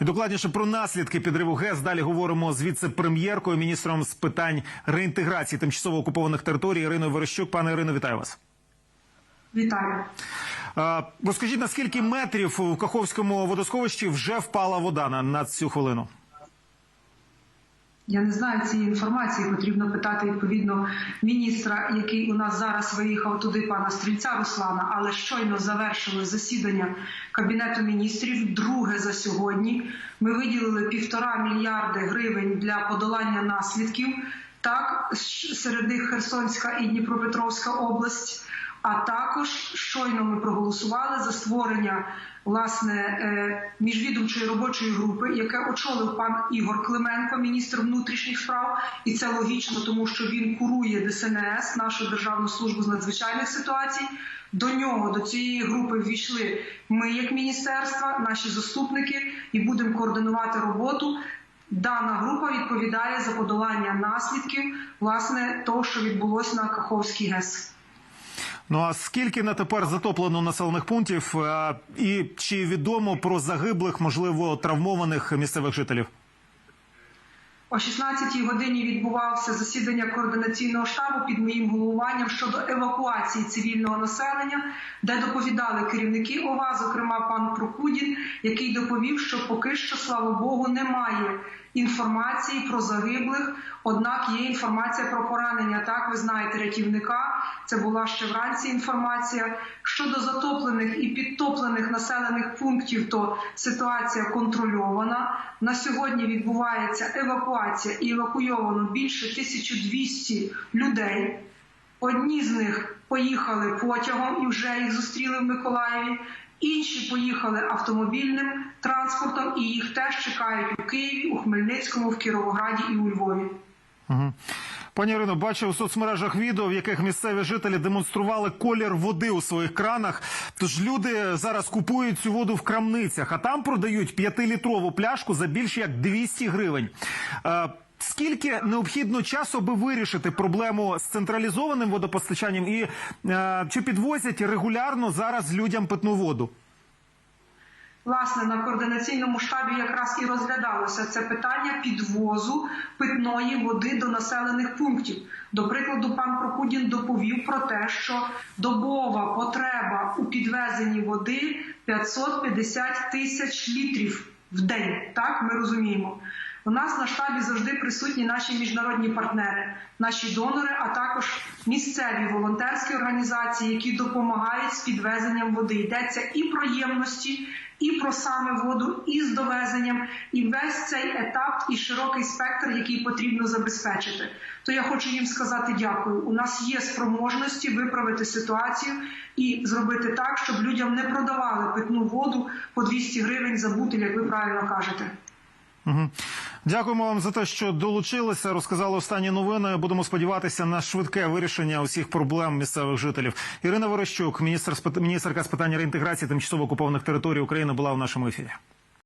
І докладніше про наслідки підриву ГЕС далі говоримо з віце-прем'єркою, міністром з питань реінтеграції тимчасово окупованих територій Іриною Верещук. Пане Ірино, вітаю вас. Вітаю. Розкажіть, на скільки метрів у Каховському водосховищі вже впала вода на, на цю хвилину? Я не знаю цієї інформації. Потрібно питати відповідно міністра, який у нас зараз виїхав туди, пана стрільця Руслана. Але щойно завершили засідання кабінету міністрів. Друге за сьогодні. Ми виділили півтора мільярди гривень для подолання наслідків. Так, серед них Херсонська і Дніпропетровська область. А також щойно ми проголосували за створення власне е, міжвідомчої робочої групи, яке очолив пан Ігор Клименко, міністр внутрішніх справ, і це логічно, тому що він курує ДСНС, нашу державну службу з надзвичайних ситуацій. До нього до цієї групи ввійшли ми, як міністерства, наші заступники, і будемо координувати роботу. Дана група відповідає за подолання наслідків власне того, що відбулося на Каховській ГЕС. Ну а скільки на тепер затоплено населених пунктів, і чи відомо про загиблих, можливо, травмованих місцевих жителів? О 16-й годині відбувався засідання координаційного штабу під моїм головуванням щодо евакуації цивільного населення, де доповідали керівники ОВА, зокрема пан Прокудін, який доповів, що поки що, слава Богу, немає інформації про загиблих. Однак є інформація про поранення. Так, ви знаєте, рятівника. Це була ще вранці інформація. Щодо затоплених і підтоплених населених пунктів, то ситуація контрольована. На сьогодні відбувається евакуація і евакуйовано більше 1200 людей. Одні з них поїхали потягом і вже їх зустріли в Миколаєві. Інші поїхали автомобільним транспортом, і їх теж чекають у Києві, у Хмельницькому, в Кіровограді і у Львові. Угу. Пані Ірино, бачив у соцмережах відео, в яких місцеві жителі демонстрували колір води у своїх кранах. Тож люди зараз купують цю воду в крамницях, а там продають п'ятилітрову пляшку за більше як 200 гривень. Скільки необхідно часу, аби вирішити проблему з централізованим водопостачанням, і е, чи підвозять регулярно зараз людям питну воду? Власне, на координаційному штабі якраз і розглядалося це питання підвозу питної води до населених пунктів. До прикладу, пан Прокудін доповів про те, що добова потреба у підвезенні води 550 тисяч літрів в день. Так ми розуміємо. У нас на штабі завжди присутні наші міжнародні партнери, наші донори, а також місцеві волонтерські організації, які допомагають з підвезенням води. Йдеться і про ємності, і про саме воду, і з довезенням, і весь цей етап, і широкий спектр, який потрібно забезпечити. То я хочу їм сказати дякую. У нас є спроможності виправити ситуацію і зробити так, щоб людям не продавали питну воду по 200 гривень за бутиль, як ви правильно кажете. Угу. Дякуємо вам за те, що долучилися. Розказали останні новини. Будемо сподіватися на швидке вирішення усіх проблем місцевих жителів. Ірина Ворощук, міністр міністерка з питань реінтеграції тимчасово окупованих територій України, була в нашому ефірі.